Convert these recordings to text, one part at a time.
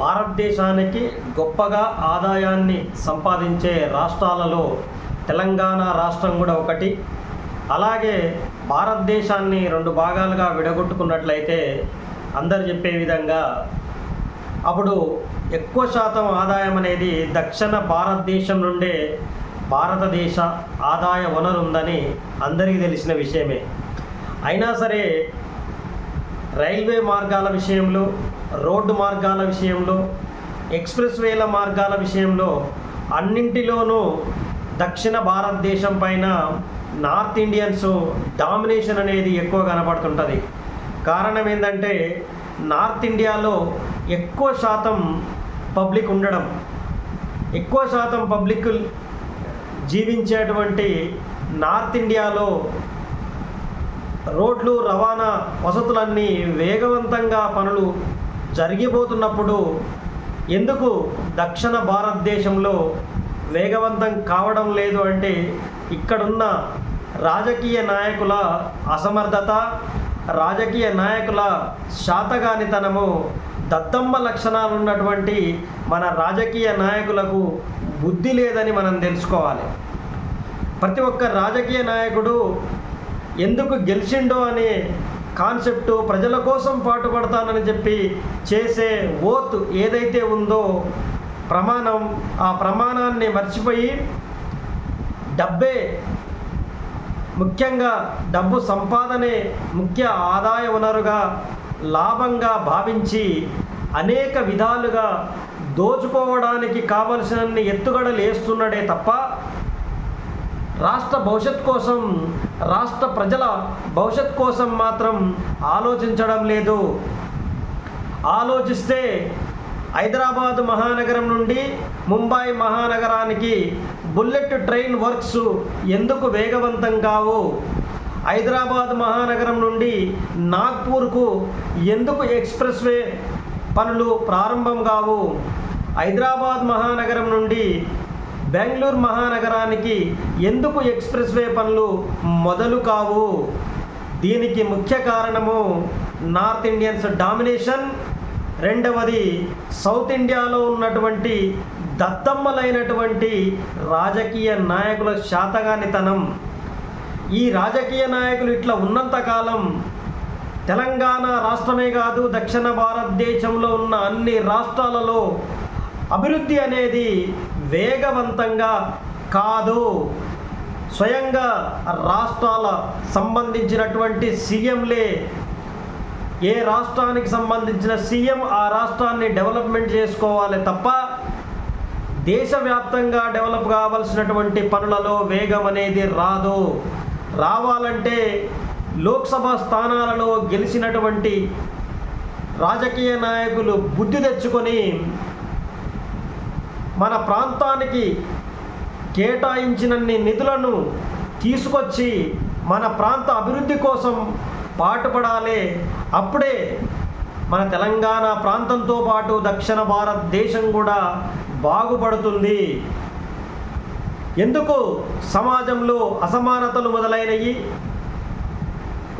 భారతదేశానికి గొప్పగా ఆదాయాన్ని సంపాదించే రాష్ట్రాలలో తెలంగాణ రాష్ట్రం కూడా ఒకటి. అలాగే భారతదేశాన్ని రెండు భాగాలుగా విడగొట్టుకున్నట్లయితే అందరు చెప్పే విధంగా అప్పుడు ఎక్కువ శాతం ఆదాయం అనేది దక్షిణ భారతదేశం నుండే భారతదేశ ఆదాయ వనరు ఉందని అందరికీ తెలిసిన విషయమే. అయినా సరే రైల్వే మార్గాల విషయంలో రోడ్డు మార్గాల విషయంలో ఎక్స్ప్రెస్ వేల మార్గాల విషయంలో అన్నింటిలోనూ దక్షిణ భారతదేశం పైన నార్త్ ఇండియన్స్ డామినేషన్ అనేది ఎక్కువ కనపడుతుంటుంది కారణం ఏంటంటే నార్త్ ఇండియాలో ఎక్కువ శాతం పబ్లిక్ ఉండడం ఎక్కువ శాతం పబ్లిక్ జీవించేటువంటి నార్త్ ఇండియాలో రోడ్లు రవాణా వసతులన్నీ వేగవంతంగా పనులు జరిగిపోతున్నప్పుడు ఎందుకు దక్షిణ భారతదేశంలో వేగవంతం కావడం లేదు అంటే ఇక్కడున్న రాజకీయ నాయకుల అసమర్థత రాజకీయ నాయకుల శాతగానితనము దద్దమ్మ లక్షణాలు ఉన్నటువంటి మన రాజకీయ నాయకులకు బుద్ధి లేదని మనం తెలుసుకోవాలి. ప్రతి ఒక్క రాజకీయ నాయకుడు ఎందుకు గెలిచిండో అనే కాన్సెప్టు ప్రజల కోసం పాటుపడతానని చెప్పి చేసే ఓత్ ఏదైతే ఉందో ప్రమాణం ఆ ప్రమాణాన్ని మర్చిపోయి డబ్బే ముఖ్యంగా డబ్బు సంపాదనే ముఖ్య ఆదాయ వనరుగా లాభంగా భావించి అనేక విధాలుగా దోచుకోవడానికి కావలసినన్ని ఎత్తుగడలు వేస్తున్నాడే తప్ప రాష్ట్ర భవిష్యత్ కోసం రాష్ట్ర ప్రజల భవిష్యత్ కోసం మాత్రం ఆలోచించడం లేదు. ఆలోచిస్తే హైదరాబాద్ మహానగరం నుండి ముంబై మహానగరానికి బుల్లెట్ ట్రైన్ వర్క్స్ ఎందుకు వేగవంతం కావు? హైదరాబాద్ మహానగరం నుండి నాగ్పూర్కు ఎందుకు ఎక్స్ప్రెస్ వే పనులు ప్రారంభం కావు? హైదరాబాద్ మహానగరం నుండి బెంగళూరు మహానగరానికి ఎందుకు ఎక్స్ప్రెస్ వే పనులు మొదలు కావు? దీనికి ముఖ్య కారణము నార్త్ ఇండియన్స్ డామినేషన్. రెండవది సౌత్ ఇండియాలో ఉన్నటువంటి దత్తమ్మలైనటువంటి రాజకీయ నాయకుల శాతగానితనం. ఈ రాజకీయ నాయకులు ఇట్లా ఉన్నంతకాలం తెలంగాణ రాష్ట్రమే కాదు దక్షిణ భారతదేశంలో ఉన్న అన్ని రాష్ట్రాలలో అభివృద్ధి అనేది వేగవంతంగా కాదు. స్వయంగా రాష్ట్రాల సంబంధించినటువంటి సీఎంలే ఏ రాష్ట్రానికి సంబంధించిన సీఎం ఆ రాష్ట్రాన్ని డెవలప్మెంట్ చేసుకోవాలి తప్ప దేశవ్యాప్తంగా డెవలప్ కావాల్సినటువంటి పనులలో వేగం అనేది రాదు. రావాలంటే లోక్సభ స్థానాలలో గెలిచినటువంటి రాజకీయ నాయకులు బుద్ధి తెచ్చుకొని మన ప్రాంతానికి కేటాయించినన్ని నిధులను తీసుకొచ్చి మన ప్రాంత అభివృద్ధి కోసం పాటుపడాలి. అప్పుడే మన తెలంగాణ ప్రాంతంతో పాటు దక్షిణ భారతదేశం కూడా బాగుపడుతుంది. ఎందుకు? సమాజంలో అసమానతలు మొదలైనవి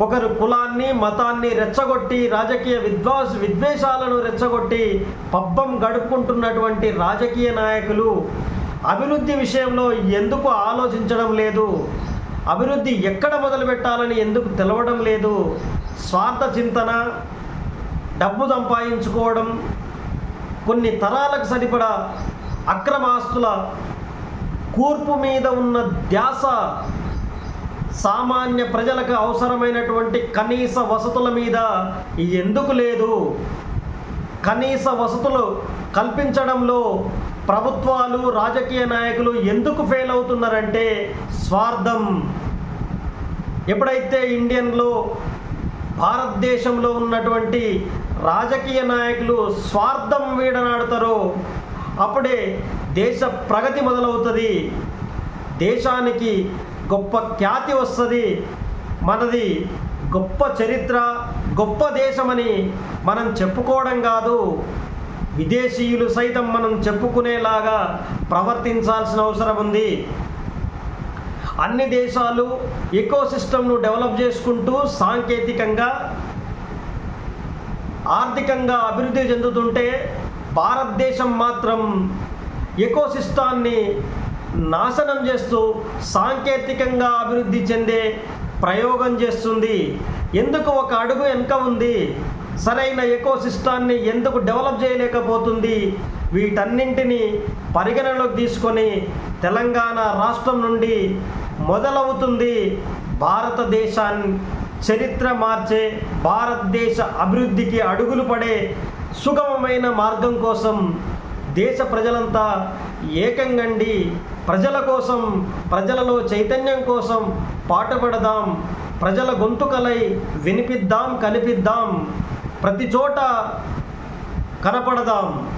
ఒకరు కులాన్ని మతాన్ని రెచ్చగొట్టి రాజకీయ విద్వాస్ విద్వేషాలను రెచ్చగొట్టి పబ్బం గడుపుకుంటున్నటువంటి రాజకీయ నాయకులు అభివృద్ధి విషయంలో ఎందుకు ఆలోచించడం లేదు? అభివృద్ధి ఎక్కడ మొదలు పెట్టాలని ఎందుకు తెలవడం లేదు? స్వార్థ చింతన డబ్బు సంపాదించుకోవడం కొన్ని తరాలకు సరిపడా అక్రమాస్తుల కూర్పు మీద ఉన్న ధ్యాస సామాన్య ప్రజలకు అవసరమైనటువంటి కనీస వసతుల మీద ఎందుకు లేదు? కనీస వసతులు కల్పించడంలో ప్రభుత్వాలు రాజకీయ నాయకులు ఎందుకు ఫెయిల్ అవుతున్నారంటే స్వార్థం. ఎప్పుడైతే ఇండియన్లో భారతదేశంలో ఉన్నటువంటి రాజకీయ నాయకులు స్వార్థం వీడనాడుతారో అప్పుడే దేశ ప్రగతి మొదలవుతుంది. దేశానికి గొప్ప ఖ్యాతి వస్తుంది. మనది గొప్ప చరిత్ర గొప్ప దేశమని మనం చెప్పుకోవడం కాదు. విదేశీయులు సైతం మనం చెప్పుకునేలాగా ప్రవర్తించాల్సిన అవసరం ఉంది. అన్ని దేశాలు ఎకో సిస్టమ్ను డెవలప్ చేసుకుంటూ సాంకేతికంగా ఆర్థికంగా అభివృద్ధి చెందుతుంటే భారతదేశం మాత్రం ఎకోసిస్టాన్ని నాశనం చేస్తూ సాంకేతికంగా అభివృద్ధి చెందే ప్రయోగం చేస్తుంది. ఎందుకు ఒక అడుగు వెనుక ఉంది? సరైన ఎకోసిస్టాన్ని ఎందుకు డెవలప్ చేయలేకపోతుంది? వీటన్నింటినీ పరిగణలోకి తీసుకొని తెలంగాణ రాష్ట్రం నుండి మొదలవుతుంది భారతదేశాన్ని చరిత్ర మార్చే భారతదేశ అభివృద్ధికి అడుగులు పడే సుగమమైన మార్గం కోసం దేశ ప్రజలంతా ఏకంగండి ప్రజల కోసం ప్రజలలో చైతన్యం కోసం పాటుపడదాం. ప్రజల గొంతుకలై వినిపిద్దాం కనిపిద్దాం ప్రతి చోట కనపడదాం.